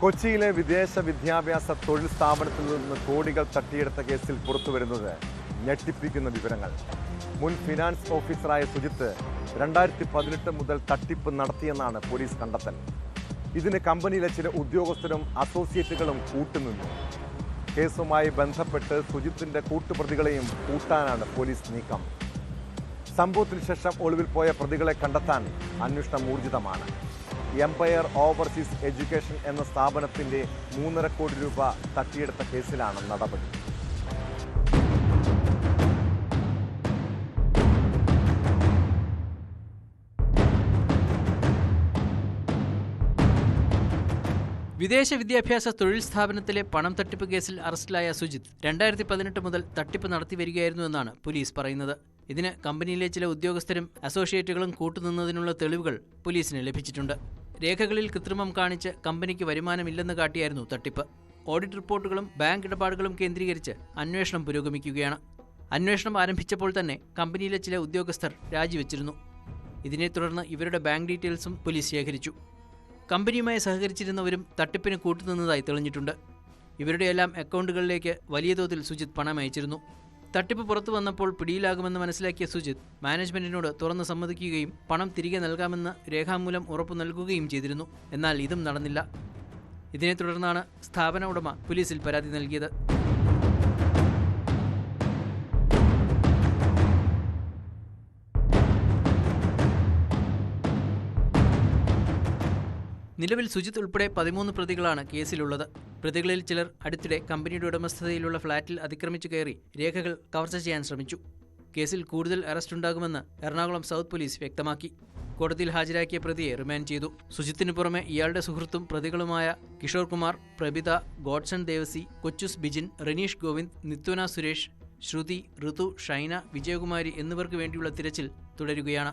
കൊച്ചിയിലെ വിദേശ വിദ്യാഭ്യാസ തൊഴിൽ സ്ഥാപനത്തിൽ നിന്ന് കോടികൾ തട്ടിയെടുത്ത കേസിൽ പുറത്തുവരുന്നത് ഞെട്ടിപ്പിക്കുന്ന വിവരങ്ങൾ. മുൻ ഫിനാൻസ് ഓഫീസറായ സുജിത്ത് രണ്ടായിരത്തി പതിനെട്ട് മുതൽ തട്ടിപ്പ് നടത്തിയെന്നാണ് പോലീസ് കണ്ടെത്തൽ. ഇതിന് കമ്പനിയിലെ ചില ഉദ്യോഗസ്ഥരും അസോസിയേറ്റുകളും കൂട്ടുനിന്നു. കേസുമായി ബന്ധപ്പെട്ട് സുജിത്തിന്റെ കൂട്ടുപ്രതികളെയും കൂട്ടാനാണ് പോലീസ് നീക്കം. സംഭവത്തിന് ശേഷം ഒളിവിൽ പോയ പ്രതികളെ കണ്ടെത്താൻ അന്വേഷണം ഊർജിതമാണ്. എംപയർ ഓവർസീസ് എഡ്യൂക്കേഷൻ എന്ന സ്ഥാപനത്തിന്റെ മൂന്നര കോടി രൂപ തട്ടിയെടുത്ത കേസിലാണ് നടപടി. വിദേശ വിദ്യാഭ്യാസ തൊഴിൽ സ്ഥാപനത്തിലെ പണം തട്ടിപ്പ് കേസിൽ അറസ്റ്റിലായ സുജിത് രണ്ടായിരത്തി പതിനെട്ട് മുതൽ തട്ടിപ്പ് നടത്തി വരികയായിരുന്നുവെന്നാണ് പോലീസ് പറയുന്നത്. ഇതിന് കമ്പനിയിലെ ചില ഉദ്യോഗസ്ഥരും അസോസിയേറ്റുകളും കൂട്ടുനിന്നതിനുള്ള തെളിവുകൾ പോലീസിന് ലഭിച്ചിട്ടുണ്ട്. രേഖകളിൽ കൃത്രിമം കാണിച്ച് കമ്പനിക്ക് വരുമാനമില്ലെന്ന് കാട്ടിയായിരുന്നു തട്ടിപ്പ്. ഓഡിറ്റ് റിപ്പോർട്ടുകളും ബാങ്ക് ഇടപാടുകളും കേന്ദ്രീകരിച്ച് അന്വേഷണം പുരോഗമിക്കുകയാണ്. അന്വേഷണം ആരംഭിച്ചപ്പോൾ തന്നെ കമ്പനിയിലെ ചില ഉദ്യോഗസ്ഥർ രാജിവെച്ചിരുന്നു. ഇതിനെ തുടർന്ന് ഇവരുടെ ബാങ്ക് ഡീറ്റെയിൽസും പോലീസ് ശേഖരിച്ചു. കമ്പനിയുമായി സഹകരിച്ചിരുന്നവരും തട്ടിപ്പിന് കൂട്ടുനിന്നതായി തെളിഞ്ഞിട്ടുണ്ട്. ഇവരുടെയെല്ലാം അക്കൗണ്ടുകളിലേക്ക് വലിയ തോതിൽ സുജിത് പണം അയച്ചിരുന്നു. തട്ടിപ്പ് പുറത്തു വന്നപ്പോൾ പിടിയിലാകുമെന്ന് മനസ്സിലാക്കിയ സുജിത് മാനേജ്മെന്റിനോട് തുറന്ന് സമ്മതിക്കുകയും പണം തിരികെ നൽകാമെന്ന് രേഖാമൂലം ഉറപ്പു നൽകുകയും ചെയ്തിരുന്നു. എന്നാൽ ഇതും നടന്നില്ല. ഇതിനെ തുടർന്നാണ് സ്ഥാപന ഉടമ പോലീസിൽ പരാതി നൽകിയത്. നിലവിൽ സുജിത് ഉൾപ്പെടെ പതിമൂന്ന് പ്രതികളാണ് കേസിലുള്ളത്. പ്രതികളിൽ ചിലർ അടുത്തിടെ കമ്പനിയുടെ ഉടമസ്ഥതയിലുള്ള ഫ്ളാറ്റിൽ അതിക്രമിച്ചു കയറി രേഖകൾ കവർച്ച ചെയ്യാൻ ശ്രമിച്ചു. കേസിൽ കൂടുതൽ അറസ്റ്റ് ഉണ്ടാകുമെന്ന് എറണാകുളം സൗത്ത് പോലീസ് വ്യക്തമാക്കി. കോടതിയിൽ ഹാജരാക്കിയ പ്രതിയെ റിമാൻഡ് ചെയ്തു. സുജിത്തിനു പുറമെ ഇയാളുടെ സുഹൃത്തും പ്രതികളുമായ കിഷോർ കുമാർ പ്രബിത ഗോഡ്സൺ ദേവസി കൊച്ചുസ് ബിജിൻ റനീഷ് ഗോവിന്ദ് നിത്വന സുരേഷ് ശ്രുതി ഋതു ഷൈന വിജയകുമാരി എന്നിവർക്ക് വേണ്ടിയുള്ള തിരച്ചിൽ തുടരുകയാണ്.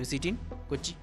News eighteen Kochi